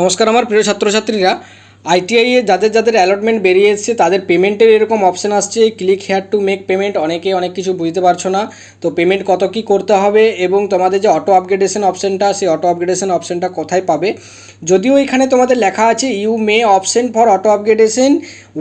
নমস্কার আমার প্রিয় ছাত্রছাত্রীরা। আইটিআই এ যাদের যাদের অ্যালটমেন্ট বেরিয়ে এসছে, তাদের পেমেন্টের এরকম অপশন আসছে click here to make payment অনেকে অনেক কিছু বুঝতে পারছ না। তো পেমেন্ট কত কি করতে হবে এবং তোমাদের যে অটো আপগ্রেডেশন অপশনটা সেই অটো আপগ্রেডেশন অপশনটা কোথায় পাবে? যদিও এখানে তোমাদের লেখা আছে you may option for auto upgradation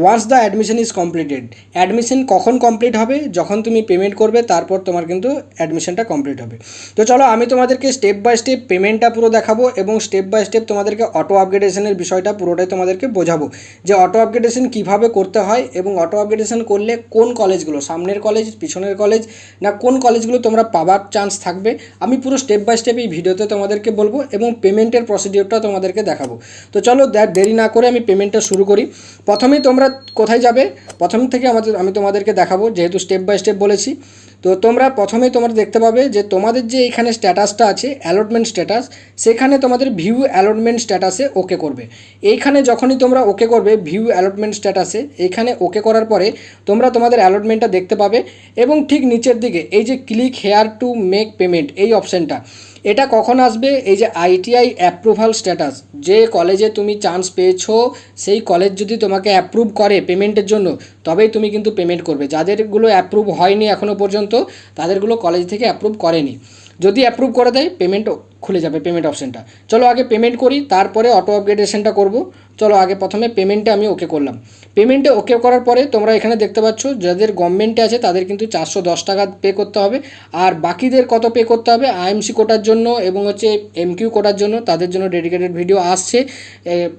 once the admission is completed admission কখন কমপ্লিট হবে? যখন তুমি পেমেন্ট করবে, তারপর তোমার কিন্তু অ্যাডমিশনটা কমপ্লিট হবে। তো চলো, আমি তোমাদেরকে স্টেপ বাই স্টেপ পেমেন্টটা পুরো দেখাবো এবং স্টেপ বাই স্টেপ তোমাদেরকে অটো আপগ্রেডেশনের বিষয়টা পুরোটাই তোমাদেরকে বোঝাবো যে অটো আপগ্রেডেশন কীভাবে করতে হয় এবং অটো আপগ্রেডেশন করলে কোন কলেজগুলো, সামনের কলেজ, পিছনের কলেজ, না কোন কলেজগুলো তোমরা পাবার চান্স থাকবে, আমি পুরো স্টেপ বাই স্টেপ এই ভিডিওতে তোমাদেরকে বলব এবং পেমেন্টের প্রসিডিওরটা তোমাদেরকে দেখাবো। তো চলো দেরি না করে আমি পেমেন্টটা শুরু করি। প্রথমেই তোমরা কোথায় যাবে? প্রথম থেকে আমাদের, আমি তোমাদেরকে দেখাবো, যেহেতু স্টেপ বাই স্টেপ বলেছি। তো তোমরা প্রথমেই তোমরা দেখতে পাবে যে তোমাদের যে এখানে স্ট্যাটাসটা আছে অ্যালটমেন্ট স্ট্যাটাস সেখানে তোমাদের ভিউ অ্যালটমেন্ট স্ট্যাটাসে ওকে করবে। এইখানে যখনই তোমরা ওকে করবে ভিউ অ্যালটমেন্ট স্ট্যাটাসে এখানে ওকে করার পরে তোমরা তোমাদের অ্যালটমেন্টটা দেখতে পাবে এবং ঠিক নিচের দিকে এই যে click here to make payment এই অপশানটা এটা কখন আসবে? এই যে আইটিআই অ্যাপ্রুভাল স্ট্যাটাস যে কলেজে তুমি চান্স পেয়েছ, সেই কলেজ যদি তোমাকে অ্যাপ্রুভ করে পেমেন্টের জন্য, তবেই তুমি কিন্তু পেমেন্ট করবে। যাদেরগুলো অ্যাপ্রুভ হয়নি এখনও পর্যন্ত, তাদেরগুলো কলেজ থেকে অ্যাপ্রুভ করেনি। যদি অ্যাপ্রুভ করে দেয় পেমেন্ট খুলে যাবে পেমেন্ট অপশানটা চলো আগে পেমেন্ট করি, তারপরে অটো আপগ্রেডেশনটা করব। চলো আগে প্রথমে পেমেন্টে আমি ওকে করলাম। পেমেন্টে ওকে করার পরে তোমরা এখানে দেখতে পাচ্ছ, যাদের গভর্নমেন্টে আছে তাদের কিন্তু চারশো দশ টাকা পে করতে হবে। আর বাকিদের কত পে করতে হবে? আইএমসি কোটার জন্য এবং হচ্ছে এমকিউ কোটার জন্য তাদের জন্য ডেডিকেটেড ভিডিও আসছে।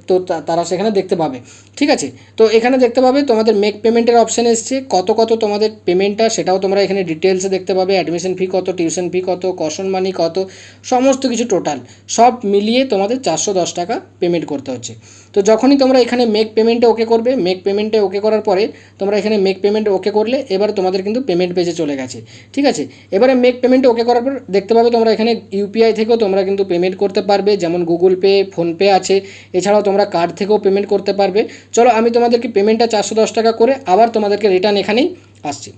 তা- তারা সেখানে দেখতে পাবে। ঠিক আছে? তো এখানে দেখতে পাবে তোমাদের মেক পেমেন্টের অপশান এসছে। কত কত তোমাদের পেমেন্টটা সেটাও তোমরা এখানে ডিটেলসে দেখতে পাবে। অ্যাডমিশন ফি কত টিউশন ফি কত কশন মানি কত, সমস্ত কিছু টোটাল সব মিলিয়ে তোমাদের চারশো দশ টাকা পেমেন্ট করতে হচ্ছে। তো যখনই তোমরা এখানে মেক পেমেন্টে ওকে করবে মেক পেমেন্টে ওকে করার পরে তোমরা এখানে মেক পেমেন্টে ওকে করলে এবার তোমাদের কিন্তু পেমেন্ট পেজে চলে গেছে। ঠিক আছে? এবারে মেক পেমেন্টে ওকে করার পর দেখতে পাবে তোমরা এখানে ইউপিআই থেকেও তোমরা কিন্তু পেমেন্ট করতে পারবে, যেমন গুগল পে ফোনপে আছে। এছাড়াও তোমরা কার্ড থেকেও পেমেন্ট করতে পারবে। চলো আমি তোমাদেরকে পেমেন্টটা চারশো দশ টাকা করে আবার তোমাদেরকে রিটার্ন এখানেই আসছি।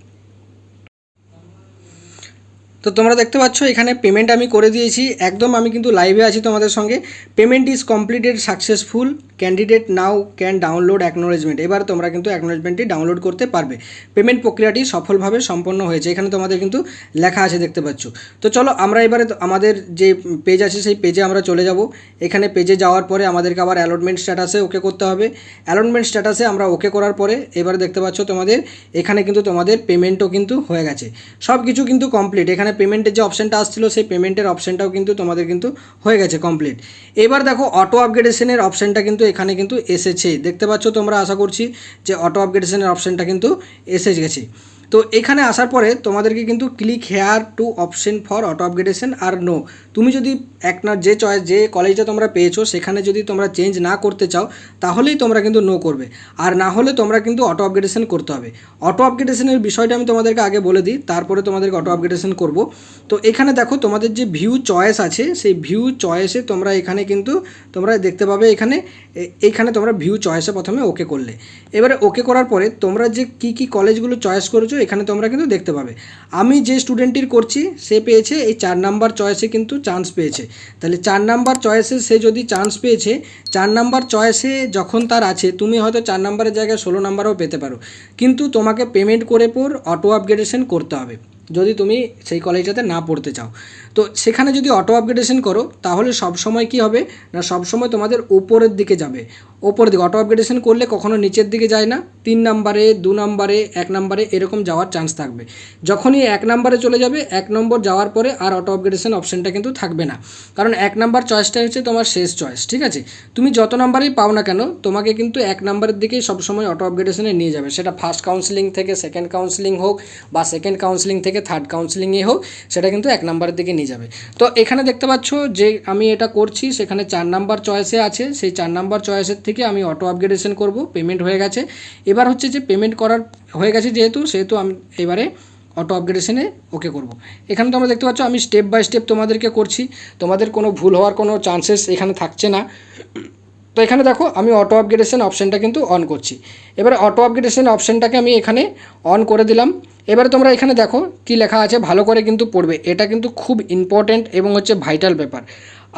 তো তোমরা দেখতে পাচ্ছ, এখানে পেমেন্ট আমি করে দিয়েছি। একদম আমি কিন্তু লাইভে আছি তোমাদের সঙ্গে। Payment is completed successful candidate now can download acknowledgement এবার তোমরা কিন্তু অ্যাকনোলেজমেন্টটি ডাউনলোড করতে পারবে। পেমেন্ট প্রক্রিয়াটি সফলভাবে সম্পন্ন হয়েছে। এখানে তোমাদের কিন্তু লেখা আছে দেখতে পাচ্ছ। তো চলো, আমরা এবারে আমাদের যে পেজ আছে, সেই পেজে আমরা চলে যাব। এখানে পেজে যাওয়ার পরে আমাদেরকে আবার অ্যালটমেন্ট স্ট্যাটাসে ওকে করতে হবে। অ্যালটমেন্ট স্ট্যাটাসে আমরা ওকে করার পরে এবারে দেখতে পাচ্ছ তোমাদের, এখানে কিন্তু তোমাদের পেমেন্টও কিন্তু হয়ে গেছে। সব কিছু কিন্তু কমপ্লিট এখানে পেমেন্টের যে অপশানটা আসছিল, সেই পেমেন্টের অপশানটাও কিন্তু তোমাদের কিন্তু হয়ে গেছে কমপ্লিট এবার দেখো অটো আপগ্রেডেশনের অপশানটা কিন্তু এখানে কিন্তু এসেছে। দেখতে পাচ্ছ তোমরা, আশা করছি যে অটো আপগ্রেডেশনের অপশানটা কিন্তু এসে গেছে। তো এখানে আসার পরে তোমাদেরকে কিন্তু click here to option for auto upgradation R no তুমি যদি এক না যে চয়েস যে কলেজটা তোমরা পেয়েছ, সেখানে যদি তোমরা চেঞ্জ না করতে চাও, তাহলেই তোমরা কিন্তু নো করবে। আর না হলে তোমরা কিন্তু অটো আপগ্রেডেশন করতে হবে। অটো আপগ্রেডেশনের বিষয়টা আমি তোমাদেরকে আগে বলে দিই, তারপরে তোমাদেরকে অটো আপগ্রেডেশন করব। তো এখানে দেখো, তোমাদের যে ভিউ চয়েস আছে, সেই ভিউ চয়েসে তোমরা এখানে কিন্তু, তোমরা দেখতে পাবে এখানে এইখানে তোমরা ভিউ চয়েসে প্রথমে ওকে করলে। এবারে ওকে করার পরে তোমরা যে কি কি কলেজগুলো চয়েস করেছ, এখানে তোমরা কিন্তু দেখতে পাবে। আমি যে স্টুডেন্টটির করছি, সে পেয়েছে এই চার নাম্বার চয়েসে কিন্তু চান্স পেয়েছে। তাহলে চার নাম্বার চয়েসে সে যদি চান্স পেয়েছে, চার নাম্বার চয়েসে যখন তার আছে, তুমি হয়তো চার নাম্বারের জায়গায় ষোলো নাম্বারও পেতে পারো। কিন্তু তোমাকে পেমেন্ট করে পর অটো আপগ্রেডেশন করতে হবে। যদি তুমি সেই কলেজটাতে না পড়তে চাও। তো সেখানে যদি অটো আপগ্রেডেশন করো, তাহলে সব সময় কি হবে? না সব সময় তোমাদের উপরের দিকে যাবে। ওপরের দিকে অটো আপগ্রেডেশন করলে কখনো নিচের দিকে যায় না। তিন নাম্বারে, দু নাম্বারে, এক নাম্বারে এরকম যাওয়ার চান্স থাকবে। যখনই এক নাম্বারে চলে যাবে, এক নম্বর যাওয়ার পরে আর অটো আপগ্রেডেশন অপশনটা কিন্তু থাকবে না। কারণ এক নাম্বার চয়েসটা হচ্ছে তোমার শেষ চয়েস ঠিক আছে? তুমি যত নাম্বারেই পাও না কেন, তোমাকে কিন্তু এক নাম্বারের দিকেই সবসময় অটো আপগ্রেডেশনে নিয়ে যাবে। সেটা ফার্স্ট কাউন্সিলিং থেকে সেকেন্ড কাউন্সিলিং হোক বা সেকেন্ড কাউন্সিলিং থেকে থার্ড কাউন্সিলিংয়ে হোক, সেটা কিন্তু এক নাম্বারের দিকে নিয়ে যাবে। তো এখানে দেখতে পাচ্ছ যে আমি এটা করছি, সেখানে চার নাম্বার চয়েসে আছে। সেই চার নাম্বার চয়েসের থেকে আমি অটো আপগ্রেডেশন করব পেমেন্ট হয়ে গেছে। এবার হচ্ছে যে পেমেন্ট করার হয়ে গেছে যেহেতু, সেহেতু আমি এবারে অটো আপগ্রেডেশনে ওকে করব। এখানে তোমরা দেখতে পাচ্ছ আমি স্টেপ বাই স্টেপ তোমাদেরকে করছি। তোমাদের কোনো ভুল হওয়ার কোনো চান্সেস এখানে থাকছে না। তো এখানে দেখো, আমি অটো আপগ্রেডেশন অপশানটা কিন্তু অন করছি। এবারে অটো আপগ্রেডেশন অপশানটাকে আমি এখানে অন করে দিলাম। এবারে তোমরা এখানে দেখো কি লেখা আছে, ভালো করে কিন্তু পড়বে। এটা কিন্তু খুব ইম্পর্ট্যান্ট এবং হচ্ছে ভাইটাল ব্যাপার।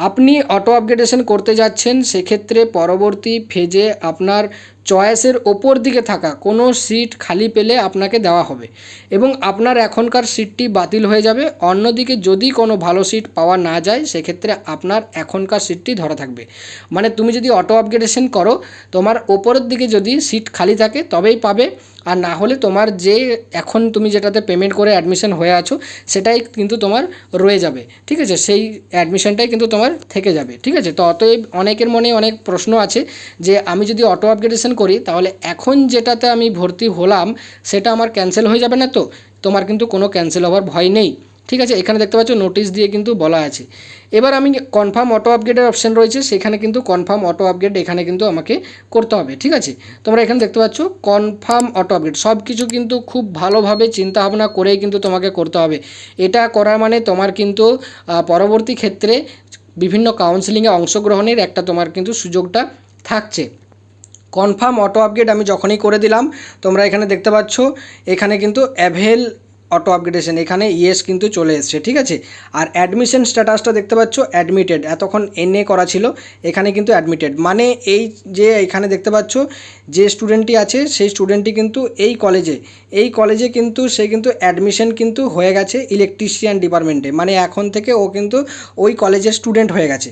আপনি অটো আপগ্রেডেশন করতে যাচ্ছেন, সেক্ষেত্রে পরবর্তী ফেজে আপনার চয়েসের ওপর দিকে থাকা কোনো সিট খালি পেলে আপনাকে দেওয়া হবে এবং আপনার এখনকার সিটটি বাতিল হয়ে যাবে। অন্যদিকে যদি কোনো ভালো সিট পাওয়া না যায়, সেক্ষেত্রে আপনার এখনকার সিটটি ধরা থাকবে। মানে তুমি যদি অটো আপগ্রেডেশন করো, তোমার ওপরের দিকে যদি সিট খালি থাকে, তবেই পাবে। আর না হলে তোমার যে এখন তুমি যেটাতে পেমেন্ট করে অ্যাডমিশন হয়ে আছো, সেটাই কিন্তু তোমার রয়ে যাবে, ঠিক আছে? সেই অ্যাডমিশনটাই কিন্তু তোমার থেকে যাবে, ঠিক আছে? তো অতএব অনেকের মনে অনেক প্রশ্ন আছে যে আমি যদি অটো আপগ্রেডেশন করি, তাহলে এখন যেটাতে আমি ভর্তি হলাম, সেটা আমার ক্যান্সেল হয়ে যাবে না তো? তোমার কিন্তু কোনো ক্যান্সেল হওয়ার ভয় নেই। ঠিক আছে? এখানে দেখতে পাচ্ছ নোটিশ দিয়ে কিন্তু বলা আছে। এবার আমি কনফার্ম অটো আপগ্রেডের অপশান রয়েছে, সেখানে কিন্তু কনফার্ম অটো আপগ্রেড এখানে কিন্তু আমাকে করতে হবে, ঠিক আছে? তোমরা এখানে দেখতে পাচ্ছ কনফার্ম অটো আপগ্রেড সব কিছু কিন্তু খুব ভালোভাবে চিন্তা ভাবনা করেই কিন্তু তোমাকে করতে হবে। এটা করার মানে তোমার কিন্তু পরবর্তী ক্ষেত্রে বিভিন্ন কাউন্সিলিংয়ে অংশগ্রহণের একটা তোমার কিন্তু সুযোগটা থাকছে। কনফার্ম অটো আপগ্রেড আমি যখনই করে দিলাম, তোমরা এখানে দেখতে পাচ্ছ, এখানে কিন্তু অ্যাভেল অটো আপগ্রেডেশন এখানে ইয়েস কিন্তু চলে এসছে, ঠিক আছে? আর অ্যাডমিশন স্ট্যাটাসটা দেখতে পাচ্ছ অ্যাডমিটেড এতক্ষণ এনএ করা ছিল, এখানে কিন্তু অ্যাডমিটেড মানে এই যে এখানে দেখতে পাচ্ছ, যে স্টুডেন্টটি আছে, সেই স্টুডেন্টটি কিন্তু এই কলেজে এই কলেজে কিন্তু সে কিন্তু অ্যাডমিশন কিন্তু হয়ে গেছে ইলেকট্রিশিয়ান ডিপার্টমেন্টে মানে এখন থেকে ও কিন্তু ওই কলেজের স্টুডেন্ট হয়ে গেছে।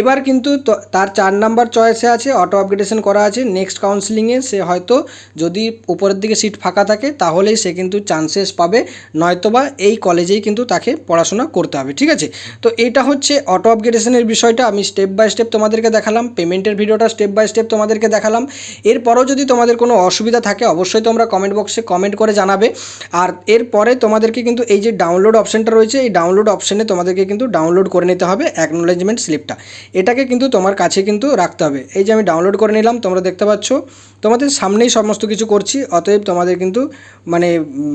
এবার কিন্তু তার চার নাম্বার চয়েসে আছে অটো আপগ্রেডেশন করা আছে নেক্সট কাউন্সিলিংয়ে সে হয়তো যদি উপরের দিকে সিট ফাঁকা থাকে, তাহলেই সে কিন্তু চান্সেস পাবে নয়তোবা এই কলেজেই কিন্তু তাকে পড়াশোনা করতে হবে, ঠিক আছে? তো এটা হচ্ছে অটো আপগ্রেডেশনের বিষয়টা, আমি স্টেপ বাই স্টেপ তোমাদেরকে দেখালাম পেমেন্টের ভিডিওটা স্টেপ বাই স্টেপ তোমাদেরকে দেখালাম। এরপরও যদি তোমাদের কোনো অসুবিধা থাকে, অবশ্যই তোমরা কমেন্ট বক্সে কমেন্ট করে জানাবে। আর এরপরে তোমাদেরকে কিন্তু এই যে ডাউনলোড অপশানটা রয়েছে, এই ডাউনলোড অপশানে তোমাদেরকে কিন্তু ডাউনলোড করে নিতে হবে অ্যাকনোলেজমেন্ট স্লিপটা এটাকে কিন্তু তোমার কাছে কিন্তু রাখতে হবে। এই যে আমি ডাউনলোড করে নিলাম, তোমরা দেখতে পাচ্ছ, তোমাদের সামনেই সমস্ত কিছু করছি, অতএব তোমাদের কিন্তু মানে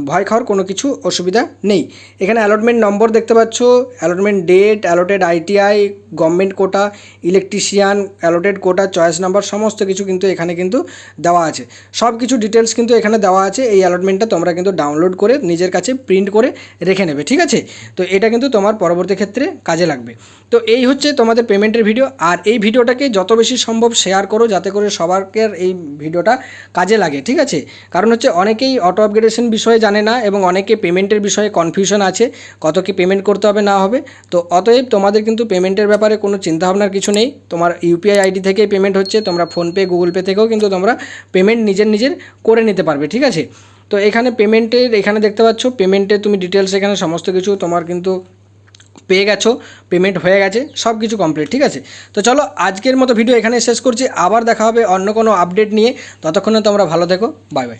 ভয় খাওয়ার কোনো কিছু অসুবিধা নেই। এখানে অ্যালটমেন্ট নম্বর দেখতে পাচ্ছ allotment date allotted ITI government quota electrician allotted quota choice number সমস্ত কিছু কিন্তু এখানে কিন্তু দেওয়া আছে। সব কিছু ডিটেলস কিন্তু এখানে দেওয়া আছে। এই অ্যালটমেন্টটা তোমরা কিন্তু ডাউনলোড করে নিজের কাছে প্রিন্ট করে রেখে নেবে, ঠিক আছে? তো এটা কিন্তু তোমার পরবর্তী ক্ষেত্রে কাজে লাগবে। তো এই হচ্ছে তোমাদের পেমেন্টের ভিডিও আর এই ভিডিওটাকে যত বেশি সম্ভব শেয়ার করো, যাতে করে সবারকে এই ভিডিওটা কাজে লাগে, ঠিক আছে? কারণ হচ্ছে অনেকেই অটো আপগ্রেডেশন বিষয়ে জানে না এবং অনেকে পেমেন্টের বিষয়ে কনফিউশন আছে, কত কি পেমেন্ট করতে হবে, না হবে। তো অতএব তোমাদের কিন্তু পেমেন্টের ব্যাপারে কোনো চিন্তাভাবনার কিছু নেই। তোমার ইউপিআই আইডি থেকেই পেমেন্ট হচ্ছে, তোমরা ফোনপে গুগল পে থেকেও কিন্তু তোমরা পেমেন্ট নিজের নিজের করে নিতে পারবে, ঠিক আছে? তো এখানে পেমেন্টের এখানে দেখতে পাচ্ছ পেমেন্টের তুমি ডিটেলস এখানে সমস্ত কিছু তোমার কিন্তু পেয়ে গেছো পেমেন্ট হয়ে গেছে, সব কিছু কমপ্লিট ঠিক আছে? তো চলো, আজকের মতো ভিডিও এখানে শেষ করছি। আবার দেখা হবে অন্য কোনো আপডেট নিয়ে। ততক্ষণে তোমরা ভালো থেকো। Bye bye